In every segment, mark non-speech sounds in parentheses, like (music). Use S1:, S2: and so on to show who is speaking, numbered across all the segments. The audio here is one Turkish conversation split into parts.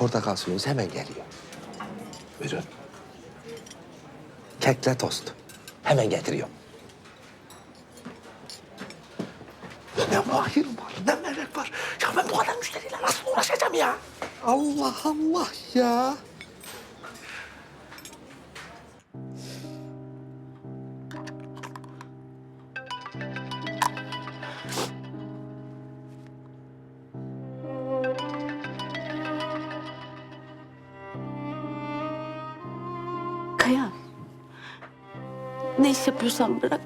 S1: portakal suyunuz hemen geliyor. Buyurun. Kekle tost. Hemen getiriyor. Ne mahir var, ne melek var. Ya ben bu kadar müşteriyle nasıl uğraşacağım ya? Allah Allah ya.
S2: Kaya. Ne iş yapıyorsan bırak.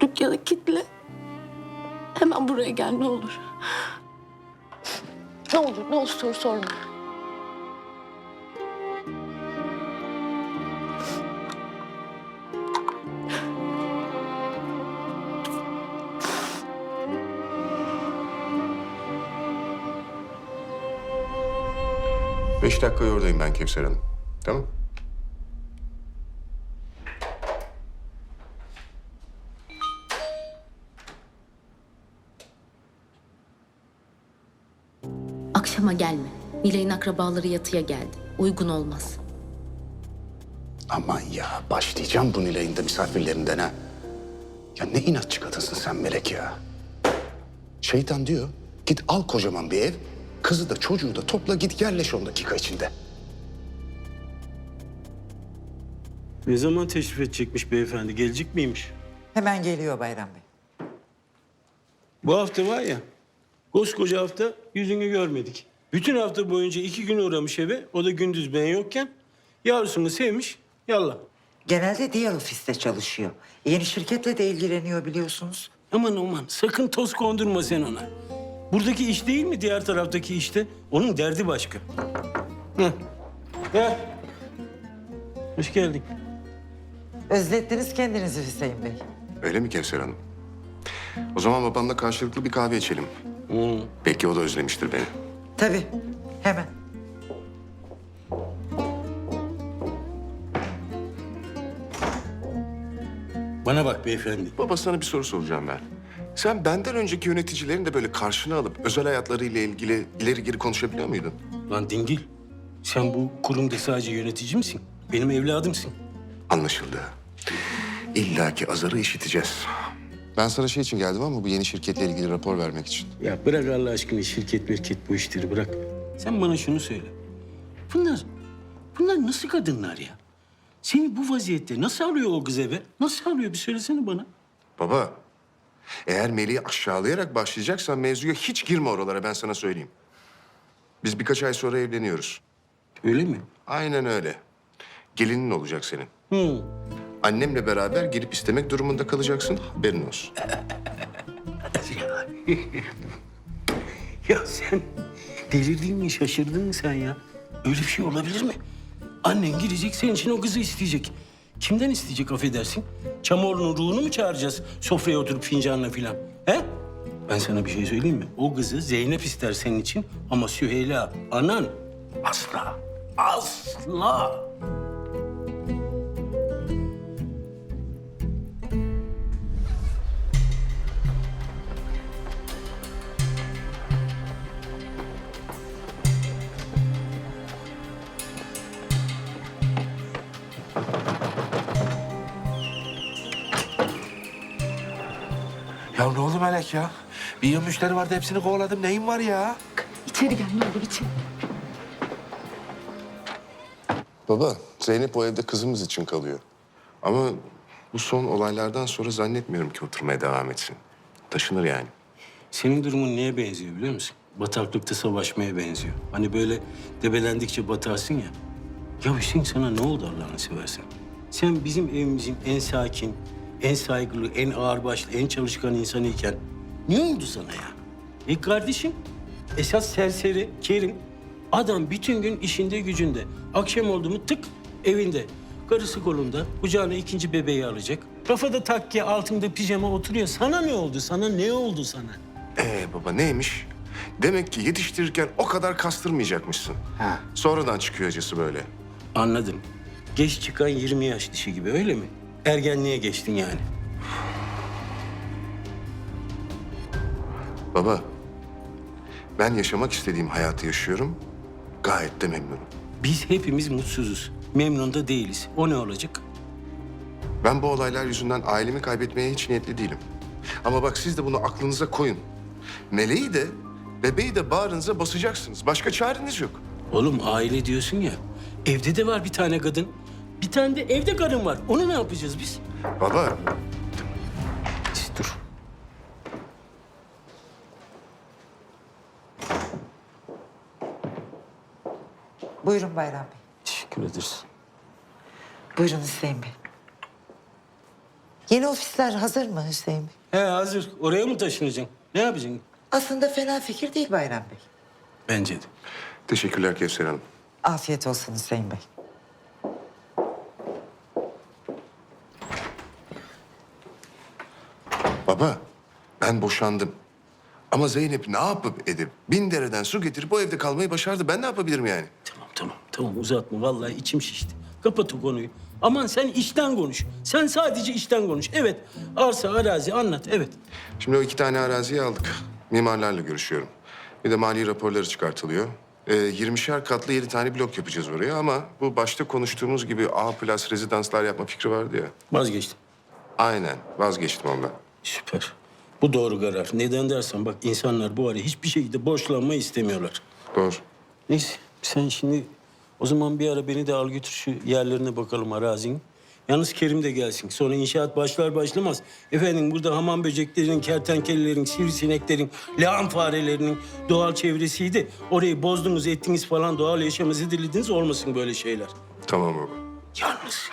S2: Dükkanı kitle. Hemen buraya gel ne olur. Ne olur ne olur soru sorma.
S3: Beş dakikaya oradayım ben Kevser Hanım. Tamam.
S4: Akşama gelme. Nilay'ın akrabaları yatıya geldi. Uygun olmaz.
S5: Aman ya başlayacağım bu Nilay'ın da misafirlerinden ha. Ya ne inatçı kadınsın sen Melek ya. Şeytan diyor git al kocaman bir ev. Kızı da çocuğu da topla git yerleş on dakika içinde.
S6: Ne zaman teşrif edecekmiş beyefendi? Gelecek miymiş?
S7: Hemen geliyor Bayram Bey.
S6: Bu hafta var ya, koskoca hafta yüzünü görmedik. Bütün hafta boyunca iki gün uğramış eve, o da gündüz ben yokken. Yavrusunu sevmiş, yallah.
S7: Genelde diğer ofiste çalışıyor. Yeni şirketle de ilgileniyor biliyorsunuz.
S6: Aman aman, sakın toz kondurma sen ona. Buradaki iş değil mi diğer taraftaki işte? Onun derdi başka. Heh. Gel. Hoş geldin.
S7: Özlettiniz kendinizi Hüseyin Bey.
S3: Öyle mi Kevser Hanım? O zaman babamla karşılıklı bir kahve içelim.
S6: Hmm.
S3: Belki o da özlemiştir beni.
S7: Tabii, hemen.
S6: Bana bak beyefendi.
S3: Baba sana bir soru soracağım ben. Sen benden önceki yöneticilerin de böyle karşına alıp özel hayatlarıyla ilgili ileri geri konuşabiliyor muydun?
S6: Lan dingil. Sen bu kurumda sadece yönetici misin? Benim evladımsın.
S3: Anlaşıldı. İlla ki azarı işiteceğiz. Ben sana şey için geldim ama bu yeni şirketle ilgili rapor vermek için.
S6: Ya bırak Allah aşkına şirket mirket bu işleri bırak. Sen bana şunu söyle. Bunlar, bunlar nasıl kadınlar ya? Seni bu vaziyette nasıl alıyor o kız eve? Nasıl alıyor bir söylesene bana.
S3: Baba, eğer Melih'i aşağılayarak başlayacaksan mevzuya hiç girme oralara ben sana söyleyeyim. Biz birkaç ay sonra evleniyoruz.
S6: Öyle mi?
S3: Aynen öyle. Gelinin olacak senin.
S6: Hı.
S3: Annemle beraber gelip istemek durumunda kalacaksın. Haberin olsun. (laughs)
S6: Ya sen delirdin mi, şaşırdın mı sen ya? Öyle bir şey olabilir mi? Annen gidecek, senin için o kızı isteyecek. Kimden isteyecek affedersin? Çamorlu'nun ruhunu mu çağıracağız sofraya oturup fincanla filan? He? Ben sana bir şey söyleyeyim mi? O kızı Zeynep ister senin için ama Süheyla, anan asla, asla.
S1: Ya ne oldu Melek ya? Bir yıl müşteri vardı hepsini kovaladım. Neyin var ya?
S2: İçeri gel ne olur içeri.
S3: Baba, Zeynep o evde kızımız için kalıyor. Ama bu son olaylardan sonra zannetmiyorum ki oturmaya devam etsin. Taşınır yani.
S6: Senin durumun neye benziyor biliyor musun? Bataklıkta savaşmaya benziyor. Hani böyle debelendikçe batarsın ya. Ya Hüseyin sana ne oldu Allah'ını seversen? Sen bizim evimizin en sakin, en saygılı, en ağırbaşlı, en çalışkan insanıyken ne oldu sana ya? E kardeşim, esas serseri Kerim. Adam bütün gün işinde gücünde. Akşam oldu mu tık evinde. Karısı kolunda, kucağına ikinci bebeği alacak. Kafada takke, altında pijama oturuyor. Sana ne oldu? Sana ne oldu sana?
S3: Ee baba neymiş? Demek ki yetiştirirken o kadar kastırmayacakmışsın.
S5: Ha.
S3: Sonradan çıkıyor acısı böyle.
S6: Anladım. Geç çıkan 20 yaş dişi gibi öyle mi? Ergenliğe geçtin yani.
S3: Baba, ben yaşamak istediğim hayatı yaşıyorum. Gayet de memnunum.
S6: Biz hepimiz mutsuzuz. Memnun da değiliz. O ne olacak?
S3: Ben bu olaylar yüzünden ailemi kaybetmeye hiç niyetli değilim. Ama bak siz de bunu aklınıza koyun. Meleği de, bebeği de bağrınıza basacaksınız. Başka çareniz yok.
S6: Oğlum aile diyorsun ya. Evde de var bir tane kadın. Bir tane de evde karın var. Onu ne yapacağız biz?
S3: Baba,
S6: Dur.
S7: Buyurun Bayram Bey.
S6: Teşekkür ederiz.
S7: Buyurun Hüseyin Bey. Yeni ofisler hazır mı Hüseyin Bey?
S6: He hazır. Oraya mı taşınacaksın? Ne yapacaksın?
S7: Aslında fena fikir değil Bayram Bey.
S6: Bence de.
S3: teşekkürler Kevser Hanım.
S7: Afiyet olsun Hüseyin Bey.
S3: Baba, ben boşandım. Ama Zeynep ne yapıp edip bin dereden su getirip o evde kalmayı başardı. Ben ne yapabilirim yani?
S6: Tamam tamam tamam uzatma. Vallahi içim şişti. Kapat o konuyu. Aman sen işten konuş. Sen sadece işten konuş. Evet. Arsa, arazi anlat. Evet.
S3: Şimdi o iki tane araziyi aldık. Mimarlarla görüşüyorum. Bir de mali raporları çıkartılıyor. Ee, 20'şer katlı yedi tane blok yapacağız oraya ama bu başta konuştuğumuz gibi A plus rezidanslar yapma fikri vardı ya.
S6: Vazgeçtim.
S3: Aynen vazgeçtim ondan.
S6: Süper. Bu doğru karar. Neden dersen bak insanlar bu ara hiçbir şekilde borçlanma istemiyorlar.
S3: Doğru.
S6: Neyse sen şimdi o zaman bir ara beni de al götür şu yerlerine bakalım arazinin. Yalnız Kerim de gelsin. Sonra inşaat başlar başlamaz. Efendim burada hamam böceklerinin, kertenkelelerin, sivrisineklerin, lağım farelerinin doğal çevresiydi. Orayı bozdunuz, ettiniz falan doğal yaşamı dilediniz olmasın böyle şeyler.
S3: Tamam baba.
S6: Yalnız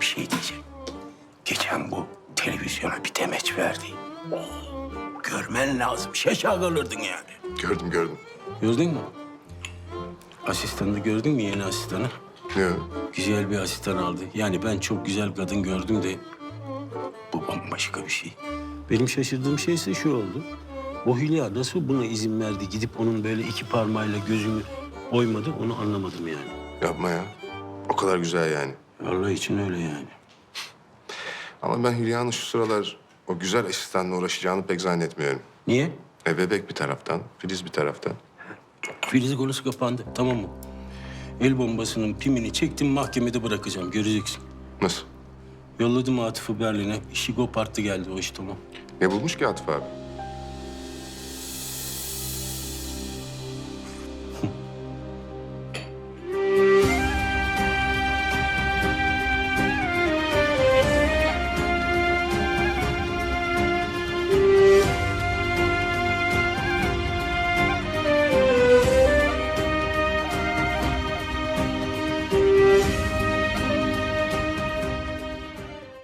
S6: bir şey diyeceğim. Geçen bu televizyona bir demeç verdi. Görmen lazım. Şaşa kalırdın yani.
S3: Gördüm gördüm.
S6: Gördün mü? Asistanını gördün mü yeni asistanı?
S3: Ne?
S6: Güzel bir asistan aldı. Yani ben çok güzel kadın gördüm de bu bambaşka bir şey. Benim şaşırdığım şey ise şu oldu. O Hülya nasıl buna izin verdi? Gidip onun böyle iki parmağıyla gözünü oymadı onu anlamadım yani.
S3: Yapma ya. O kadar güzel yani.
S6: Allah için öyle yani.
S3: Ama ben Hülya'nın şu sıralar o güzel asistanla uğraşacağını pek zannetmiyorum.
S6: Niye?
S3: E bebek bir taraftan, Filiz bir taraftan.
S6: Filiz konusu kapandı tamam mı? El bombasının pimini çektim mahkemede bırakacağım göreceksin.
S3: Nasıl?
S6: Yolladım Atıf'ı Berlin'e. İşi koparttı geldi o iş tamam.
S3: Ne bulmuş ki Atıf abi?